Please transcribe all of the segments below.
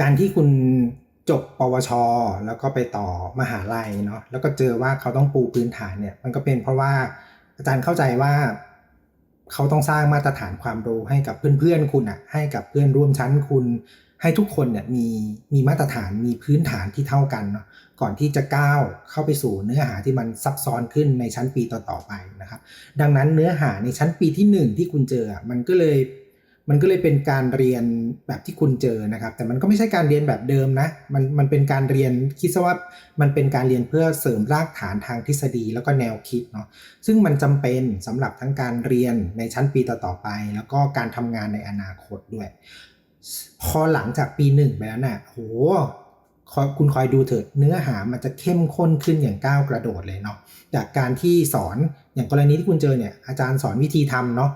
การที่คุณจบปวช แล้วก็ไปต่อมหาลัยเนาะแล้วก็เจอว่าเขาต้องปูพื้นฐานเนี่ย มันก็เป็นเพราะว่าอาจารย์เข้าใจว่า เขาต้องสร้างมาตรฐานความรู้ให้กับเพื่อนๆคุณอะให้กับเพื่อนร่วมชั้นคุณ ให้ทุกคนเนี่ยมีมีมาตรฐานมีพื้นฐานที่เท่ากันเนาะก่อนที่จะก้าวเข้าไปสู่เนื้อหาที่มันซับซ้อนขึ้นในชั้นปีต่อๆไปนะครับ ดังนั้นเนื้อหาในชั้นปีที่ 1 ที่คุณเจออะมันก็เลย มันก็เลยเป็นการเรียนแบบที่คุณเจอนะครับ แต่มันก็ไม่ใช่การเรียนแบบเดิมนะ มันมันเป็นการเรียนคิดซะว่ามันเป็นการเรียนเพื่อเสริมรากฐานทางทฤษฎีแล้วก็แนวคิดเนาะซึ่งมันจำเป็นสำหรับทั้งการเรียนในชั้นปีต่อๆไป แล้วก็การทำงานในอนาคตด้วย พอหลังจากปีหนึ่งไปแล้วน่ะโห คุณคอยดูเถิดเนื้อหามันจะเข้มข้นขึ้นอย่างก้าวกระโดดเลยเนาะจากการที่สอนอย่างกรณีที่คุณเจอเนี่ยอาจารย์สอนวิธีทำเนาะ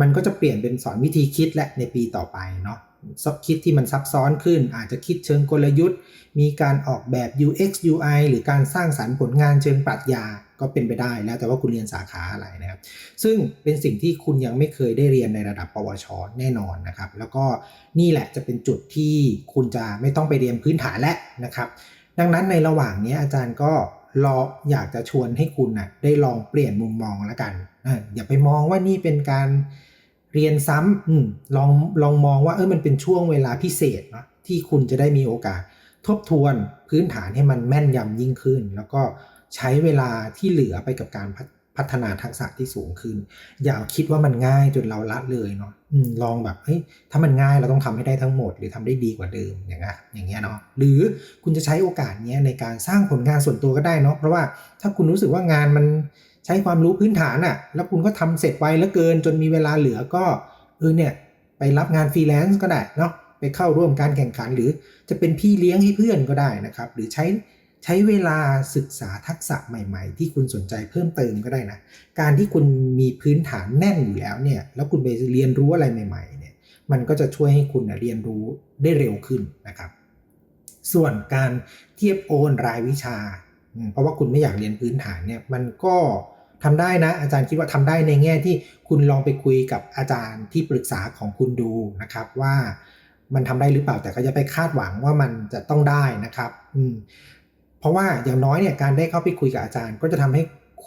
มันก็จะเปลี่ยนเป็นสอนวิธีคิดและในปีต่อไปเนาะซับคิดที่มันซับซ้อนขึ้น อาจจะคิดเชิงกลยุทธ์ มีการออกแบบ UX UI หรือการสร้างสรรค์ผลงานเชิงปรัชญา ก็เป็นไปได้แล้วแต่ว่าคุณเรียนสาขาอะไรนะครับ ซึ่งเป็นสิ่งที่คุณยังไม่เคยได้เรียนในระดับปวช แน่นอนนะครับ แล้วก็นี่แหละจะเป็นจุดที่คุณจะไม่ต้องไปเรียนพื้นฐานแล้วนะครับ ดังนั้นในระหว่างนี้อาจารย์ก็รออยากจะชวนให้คุณนะ่ะได้ลองเปลี่ยนมุมมองแล้วกันอย่าไปมองว่านี่เป็นการเรียนซ้ำอลองลองมองว่าเออมันเป็นช่วงเวลาพิเศษนะที่คุณจะได้มีโอกาสทบทวนพื้นฐานให้มันแม่นยำยิ่งขึ้น แล้วก็ ใช้เวลาที่เหลือไปกับการพัฒนาทักษะที่สูงขึ้น อย่าคิดว่ามันง่ายจนเราละเลยเนาะลองแบบเฮ้ยถ้ามันง่ายเราต้องทำให้ได้ทั้งหมด หรือทำได้ดีกว่าเดิมอย่างเงี้ยอย่างเงี้ยเนาะหรือคุณจะใช้โอกาสเนี้ยในการสร้างผลงานส่วนตัวก็ได้เนาะเพราะว่าถ้าคุณรู้สึกว่างานมันใช้ความรู้พื้นฐานอะแล้วคุณก็ทำเสร็จไวเหลือเกิน จนมีเวลาเหลือก็เออเนี่ยไปรับงานฟรีแลนซ์ก็ได้เนาะไปเข้าร่วมการแข่งขันหรือจะเป็นพี่เลี้ยงให้เพื่อนก็ได้นะครับ หรือใช้ ใช้เวลาศึกษาทักษะใหม่ ๆ ที่คุณสนใจเพิ่มเติมก็ได้นะ การที่คุณมีพื้นฐานแน่นอยู่แล้วเนี่ย แล้วคุณไปเรียนรู้อะไรใหม่ ๆ เนี่ย มันก็จะช่วยให้คุณเรียนรู้ได้เร็วขึ้นนะครับ ส่วนการเทียบโอนรายวิชา เพราะว่าคุณไม่อยากเรียนพื้นฐานเนี่ย มันก็ทำได้นะ อาจารย์คิดว่าทำได้ในแง่ที่คุณลองไปคุยกับอาจารย์ที่ปรึกษาของคุณดูนะครับว่ามันทำได้หรือเปล่าแต่ก็จะไปคาดหวังว่ามันจะต้องได้นะครับ อืม ราะว่าอย่างน้อยเนี่ยการได้เข้าไปคุยกับอาจารย์ ก็จะทำให้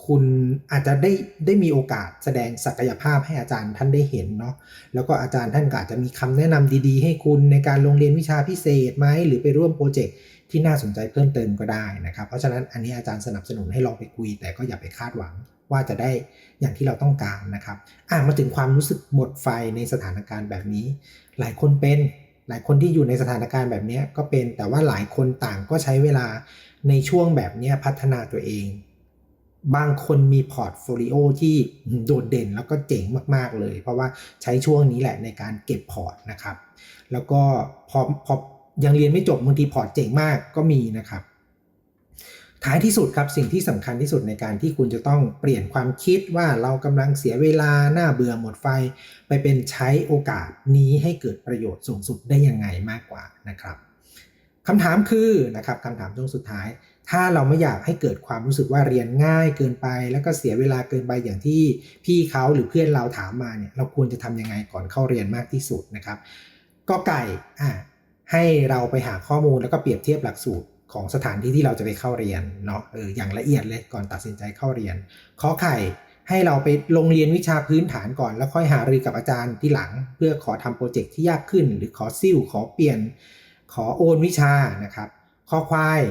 คุณอาจจะได้ได้มีโอกาสแสดงศักยภาพให้อาจารย์ท่านได้เห็นเนาะแล้วก็อาจารย์ท่านก็อาจจะมีคำแนะนำดีๆ ให้คุณในการลงเรียนวิชาพิเศษไหมหรือไปร่วมโปรเจกต์ที่น่าสนใจเพิ่มเติมก็ได้นะครับ เพราะฉะนั้นอันนี้อาจารย์สนับสนุนให้ลองไปคุย แต่ก็อย่าไปคาดหวังว่าจะได้อย่างที่เราต้องการนะครับอ่ามาถึงความรู้สึกหมดไฟในสถานการณ์แบบนี้ หลายคนเป็น หลายคนที่อยู่ในสถานการณ์แบบนี้ก็เป็นแต่ว่าหลายคนต่างก็ใช้เวลาในช่วงแบบนี้พัฒนาตัวเอง บางคนมีพอร์ตโฟลิโอที่โดดเด่นแล้วก็เจ๋งมากๆเลย เพราะว่าใช้ช่วงนี้แหละในการเก็บพอร์ตนะครับ แล้วก็พอพอยังเรียนไม่จบบางทีพอร์ตเจ๋งมากก็มีนะครับ ท้ายที่สุดครับสิ่งที่สำคัญที่สุดในการที่คุณจะต้องเปลี่ยนความคิดว่าเรากำลังเสียเวลาหน้าเบื่อหมดไฟ ไปเป็นใช้โอกาสนี้ให้เกิดประโยชน์สูงสุดได้ยังไงมากกว่านะครับคำถามคือนะครับคำถามช่วงสุดท้าย ถ้าเราไม่อยากให้เกิดความรู้สึกว่าเรียนง่ายเกินไป แล้วก็เสียเวลาเกินไปอย่างที่พี่เขาหรือเพื่อนเราถามมาเนี่ยเราควรจะทำยังไงก่อนเข้าเรียนมากที่สุดนะครับก็ไก่อ่าให้เราไปหาข้อมูลแล้วก็เปรียบเทียบหลักสูตร ของสถานที่ที่เราจะไปเข้าเรียนเนาะเอออย่างละเอียดเลยก่อนตัดสินใจเข้าเรียนข้อไข่ให้เราไปลงเรียนวิชาพื้นฐานก่อน แล้วค่อยหารือกับอาจารย์ที่หลัง เพื่อขอทำโปรเจกต์ที่ยากขึ้น หรือขอซิ่วขอเปลี่ยน ขอโอนวิชานะครับข้อควาย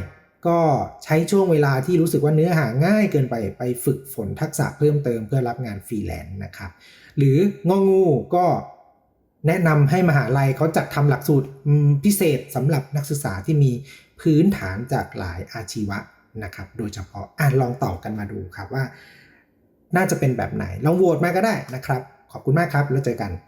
ก็ใช้ช่วงเวลาที่รู้สึกว่าเนื้อหาง่ายเกินไปไปฝึกฝนทักษะเพิ่มเติมเพื่อรับงานฟรีแลนซ์นะครับ หรืององูก็ แนะนำให้มหาลัยเขาจัดทำหลักสูตรพิเศษสำหรับนักศึกษาที่มีพื้นฐานจากหลายอาชีวะนะครับ โดยเฉพาะอ่านลองตอบกันมาดูครับว่า น่าจะเป็นแบบไหน ลองโหวตมาก็ได้นะครับ ขอบคุณมากครับ แล้วเจอกัน